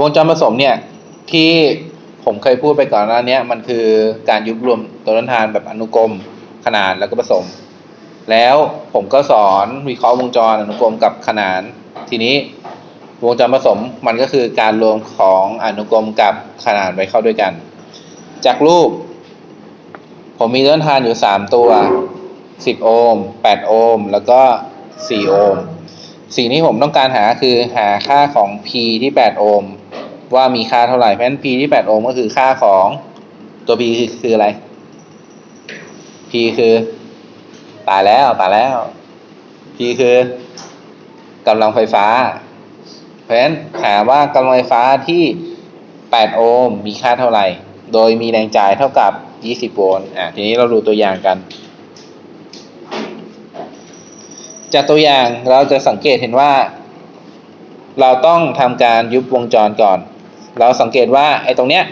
วงจรผสมเนี่ยที่ผมเคยพูดไปก่อนหน้าเนี้ยมันคือการยุบรวมตัวต้นทานแบบอนุกรมขนานแล้วก็ผสม แล้วผมก็สอนวิเคราะห์วงจรอนุกรมกับขนาน ทีนี้วงจรผสมมันก็คือการรวมของอนุกรมกับขนานไว้เข้าด้วยกัน จากรูป ผมมีต้นทานอยู่สามตัวสิบโอห์มแปดโอห์มแล้วก็สี่โอห์มสิ่งที่ผมต้องการหาคือหาค่าของ P ที่แปดโอห์ม ว่ามีค่าเท่าไหร่เพราะฉะนั้น P ที่แปดโอห์มก็คือค่าของตัว P คือคืออะไร P คือตายแล้วตายแล้ว P คือกำลังไฟฟ้า เพราะฉะนั้นหาว่ากำลังไฟฟ้าที่ 8 โอห์มมีค่าเท่าไหร่ โดยมีแรงจ่ายเท่ากับ 20 โวลต์อะทีนี้เราดูตัวอย่างกันจากตัวอย่างเราจะสังเกตเห็นว่า เราต้องทำการยุบวงจรก่อน เราสังเกตว่าไอ้ตรงเนี้ย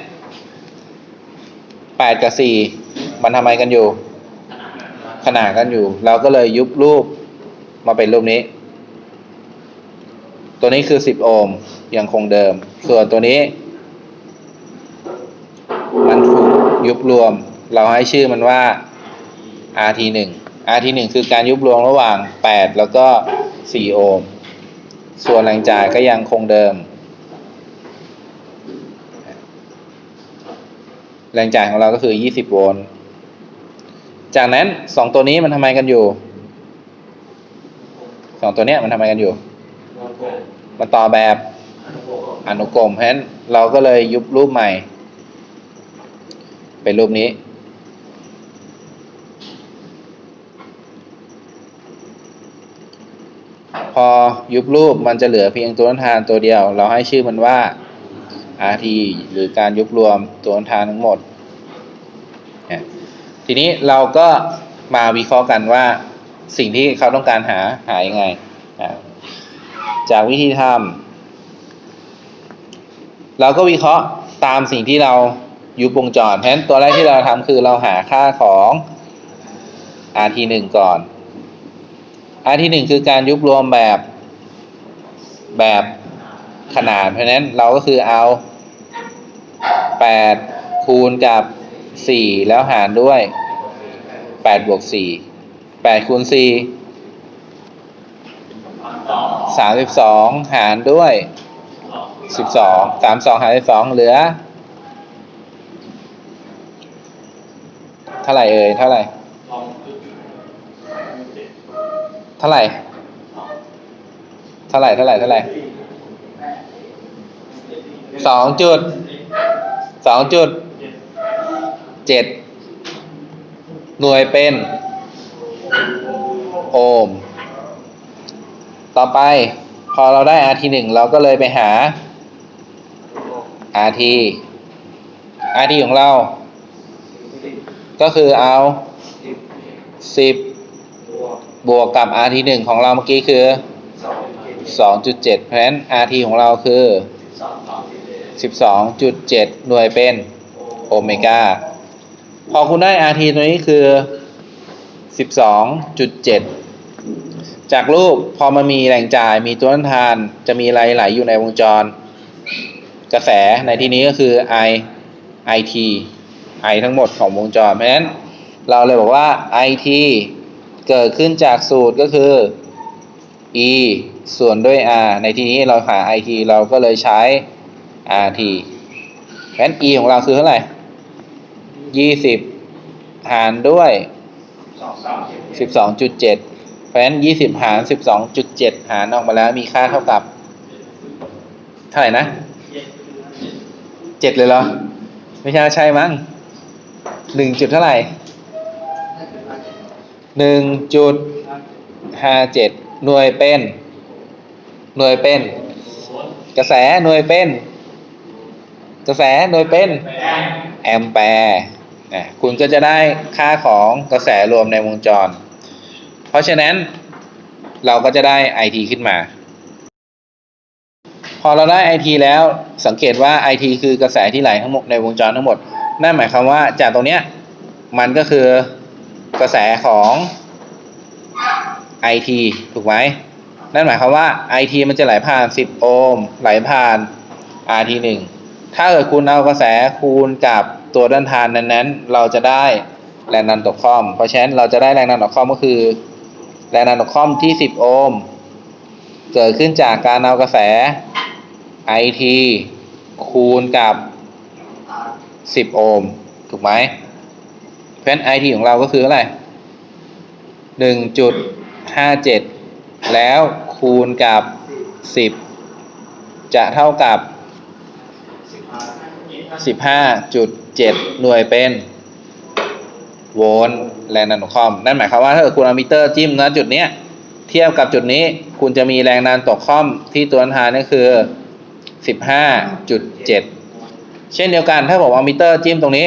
8กับ4มันทำไมกันอยู่ ขนานกันอยู่ เราก็เลยยุบรูปมาเป็นรูปนี้ ตัวนี้คือ10โอห์มยังคงเดิม ส่วนตัวนี้ มันถูกยุบรวม เราให้ชื่อมันว่า RT1 RT1 คือการยุบรวมระหว่าง 8 แล้วก็ 4 โอห์มส่วนแรงจ่ายก็ยังคงเดิม แรงจ่ายของเราก็คือ 20 โวลต์ จากนั้น 2 ตัวนี้มันทำไมกันอยู่ 2 ตัวเนี้ยมันทำไมกันอยู่ มันต่อแบบอนุกรมเพราะฉะนั้นเราก็เลยยุบรูปใหม่ เป็นรูปนี้ พอยุบรูปมันจะเหลือเพียงตัวต้นทานตัวเดียว เราให้ชื่อมันว่า RT หรือการยุบรวมตัวทานทั้งหมด ทีนี้เราก็มาวิเคราะห์กันว่าสิ่งที่เขาต้องการหาหายังไง จากวิธีทำเราก็วิเคราะห์ตามสิ่งที่เรายุบวงจรเพราะฉะนั้นตัวแรกที่เราทำคือเราหาค่าของ RT 1 ก่อน RT 1 คือการยุบรวมแบบแบบ ขนาด เพราะนั้นเราก็คือเอา 8 คูณกับ 4 แล้วหารด้วย 8 บวก 4 8 คูณ 4 32 หารด้วย 12 32 หาร12 เหลือ เท่าไหร่เอ่ย เท่าไหร่ เท่าไหร่ เท่าไหร่ เท่าไหร่ เท่าไหร่ สองจุดสองจุดเจ็ดหน่วยเป็น โอห์มต่อไปพอเราได้ RT หนึ่งเราก็เลยไปหา RT RT ของเรา ก็คือเอาสิบบวกกับ RT หนึ่งของเราเมื่อกี้คือสองจุดเจ็ดเพราะฉะนั้น RT ของเราคือ สิบสองจุดเจ็ดหน่วยเป็นโอเมก้า พอคุณได้ RT ตัวนี้คือสิบสองจุดเจ็ดจากรูปพอมันมีแรงจ่ายมีตัวต้านทาน จะมีอะไรไหลอยู่ในวงจร กระแสในที่นี้ก็คือ I IT I ทั้งหมดของวงจร เพราะฉะนั้นเราเลยบอกว่า IT เกิดขึ้นจากสูตรก็คือ E ส่วนด้วย R ในที่นี้เราหา IT เราก็เลยใช้ RT เพราะฉะนั้น E ของเราคือเท่าไหร่20หารด้วย12.7เพราะฉะนั้น20หาร12.7หารออกมาแล้วมีค่าเท่ากับ เท่าไหร่นะ7เลยเหรอ ไม่ใช่ใช่มั้งหนึ่งจุดเท่าไหร่หนึ่งจุดห้าเจ็ดหน่วยเป็น หน่วยเป็น กระแสหน่วยเป็น กระแสหน่วยเป็นแอมแปร์นะคุณก็จะได้ค่าของกระแสรวมในวงจร เพราะฉะนั้นเราก็จะได้ IT ขึ้นมา พอเราได้ IT แล้วสังเกตว่า IT คือกระแสที่ไหลทั้งหมดในวงจรทั้งหมด นั่นหมายความว่าจากตรงเนี้ยมันก็คือกระแสของ IT ถูกไหมนั่นหมายความว่า IT มันจะไหลผ่าน 10 โอห์มไหลผ่าน R ที่หนึ่ง ถ้าเกิดคุณเอากระแสคูณกับตัวด้านทานนั้นๆ เราจะได้แรงดันตกข้อม เพราะฉะนั้นเราจะได้แรงดันตกข้อมก็คือ แรงดันตกข้อมที่ 10 โอห์ม เกิดขึ้นจากการเอากระแส IT คูณกับ 10 โอห์ม ถูกไหม เพราะฉะนั้น IT ของเราก็คืออะไร 1.57 แล้วคูณกับ 10 จะเท่ากับ 15.7 หน่วยเป็นโวลต์แรงดันตกคอม นั่นหมายความว่าถ้าเกิดคุณเอามิเตอร์จิ้มณจุดเนี้ยเทียบกับจุดนี้คุณจะมีแรงดันตกคอมที่ตัวทานนี่คือ 15.7 เช่นเดียวกันถ้าผมเอามิเตอร์จิ้มตรงนี้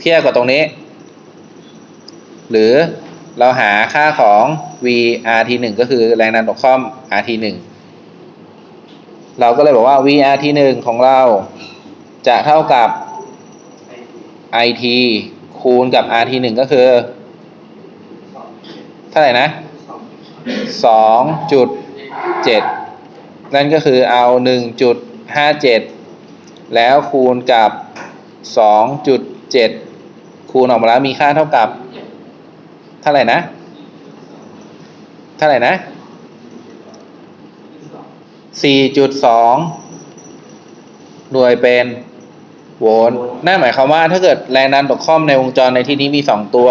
เทียบกับตรงนี้ หรือเราหาค่าของ VRT1 ก็คือแรงดันตกคอม RT1 เราก็เลยบอกว่า VRT1 ของเรา จะเท่ากับ IT คูณกับ RT1 ก็คือ เท่าไหร่นะ 2.7 นั่นก็คือเอา 1.57 แล้วคูณกับ 2.7 คูณออกมาแล้วมีค่าเท่ากับ เท่าไหร่นะ เท่าไหร่นะ 4.2 หน่วยเป็น โวลต์นั่นหมายความว่าถ้าเกิดแรงดันตกข้อมในวงจรในที่นี้มี 2 ตัว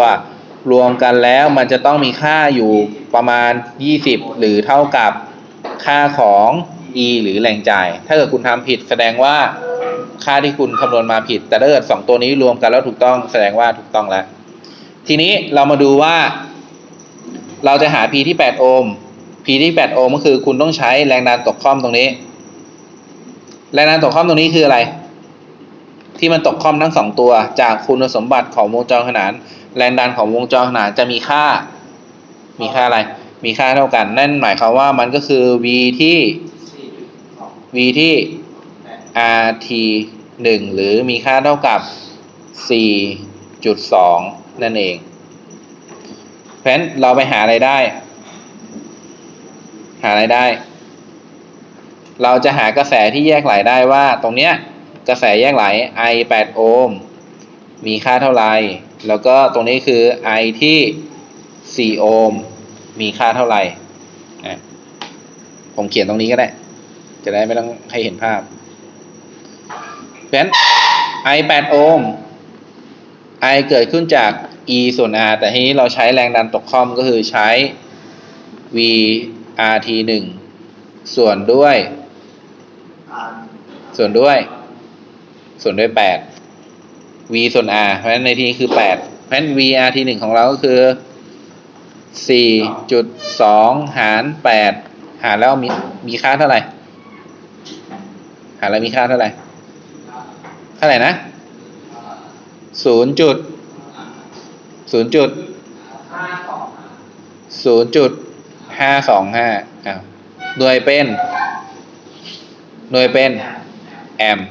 รวมกันแล้วมันจะต้องมีค่าอยู่ประมาณ 20 หรือเท่ากับค่าของ E หรือแรงจ่าย ถ้าเกิดคุณทำผิด แสดงว่าค่าที่คุณคำนวณมาผิด แต่ถ้าเกิด 2 ตัวนี้รวมกันแล้วถูกต้องแสดงว่าถูกต้องแล้ว ทีนี้เรามาดูว่า เราจะหา P ที่ 8 โอห์ม P ที่ 8 โอห์มก็คือคุณต้องใช้แรงดันตกข้อมตรงนี้ แรงดันตกข้อมตรงนี้คืออะไร ที่มันตกข้อมทั้งสองตัวจากคุณสมบัติของวงจรขนาน แรงดันของวงจรขนานจะมีค่า มีค่าอะไร มีค่าเท่ากัน นั่นหมายความว่ามันก็คือ V ที่ V ที่ RT 1 หรือมีค่าเท่ากับ 4.2 นั่นเอง เพราะฉะนั้นเราไปหาอะไรได้ หาอะไรได้ เราจะหากระแสที่แยกไหลได้ว่าตรงเนี้ย กระแสแยกไหล I 8 โอห์มมีค่าเท่าไหร่ แล้วก็ตรงนี้คือ I ที่ 4 โอห์มมีค่าเท่าไหร่นะผมเขียนตรงนี้ก็ได้ จะได้ไม่ต้องให้เห็นภาพเพราะฉะนั้น I 8 โอห์ม I เกิดขึ้นจาก E ส่วน R แต่ทีนี้เราใช้แรงดันตกคอมก็คือใช้ V RT 1ส่วนด้วย ส่วนด้วย ส่วนด้วย8 V ส่วน R เพราะฉะนั้นในที่นี้คือ8เพราะฉะนั้น V RT 1ของเราก็คือ4.2หาร8หารแล้วมีมีค่าเท่าไหร่ หารแล้วมีค่าเท่าไหร่ เท่าไหร่นะศูนย์จุดศูนย์จุดศูนย์จุดห้าสองห้าอ้าวหน่วยเป็น หน่วยเป็น แอมป์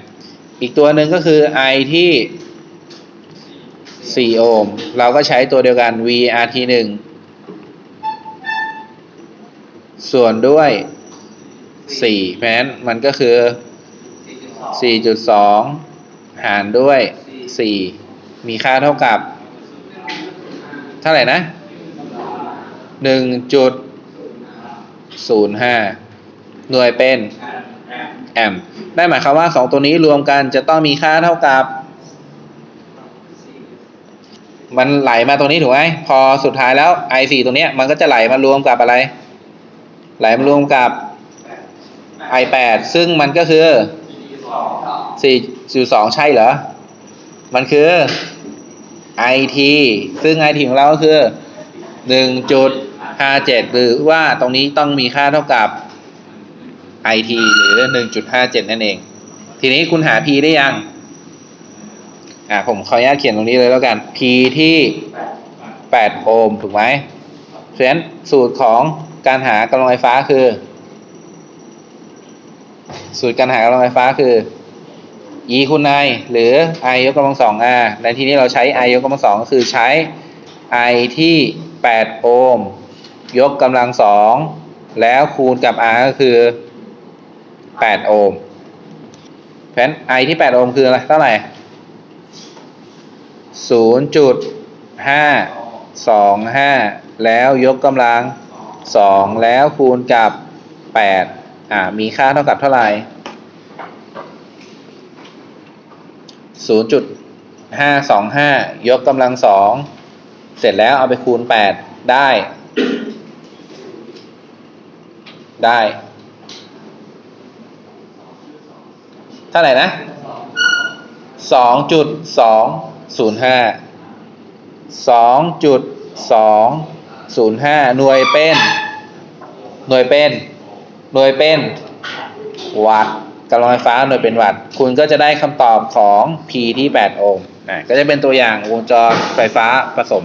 อีกตัวหนึ่งก็คือ I ที่ 4 โอห์ม เราก็ใช้ตัวเดียวกัน VRT 1ส่วนด้วย 4 เพราะฉะนั้นมันก็คือ 4.2 หารด้วย 4 มีค่าเท่ากับ เท่าไหร่นะหนึ่งจุดศูนย์ห้าหน่วยเป็น แอมป์ได้หมายความว่าสองตัวนี้รวมกันจะต้องมีค่าเท่ากับ มันไหลมาตรงนี้ถูกไหมพอสุดท้ายแล้ว I 4ตรงเนี้ยมันก็จะไหลมารวมกับอะไร ไหลมารวมกับ I 8 ซึ่งมันก็คือ 4.2 ใช่เหรอ มันคือ IT ซึ่ง IT ของเราก็คือ 1.57 หรือว่าตรงนี้ต้องมีค่าเท่ากับ IT หรือ 1.57 นั่นเอง ทีนี้คุณหา P ได้ยัง อ่าผมขออนุญาตเขียนตรงนี้เลยแล้วกัน P ที่ 8 โอห์มถูกไหมเพราะฉะนั้นสูตรของการหากำลังไฟฟ้าคือ สูตรการหากำลังไฟฟ้าคือ E คูณ I หรือ I ยกกำลังสอง R ในที่นี้เราใช้ I ยกกำลังสองก็คือใช้ I ที่ 8 โอห์มยกกำลังสองแล้วคูณกับ R ก็คือ 8โอห์มเพราะฉะนั้น I ที่8โอห์มคืออะไรเท่าไหร่0.525แล้วยกกำลัง2แล้วคูณกับ8อ่ามีค่าเท่ากับเท่าไหร่0.525ยกกำลัง2เสร็จแล้วเอาไปคูณ8ได้ ได้ เท่าไหร่นะสองจุดสองศูนย์ห้าสองจุดสองศูนย์ห้าหน่วยเป็น หน่วยเป็น หน่วยเป็น วัตต์กำลังไฟฟ้าหน่วยเป็นวัตต์คุณก็จะได้คำตอบของ P ที่ 8 โอห์มอะก็จะเป็นตัวอย่างวงจรไฟฟ้าผสม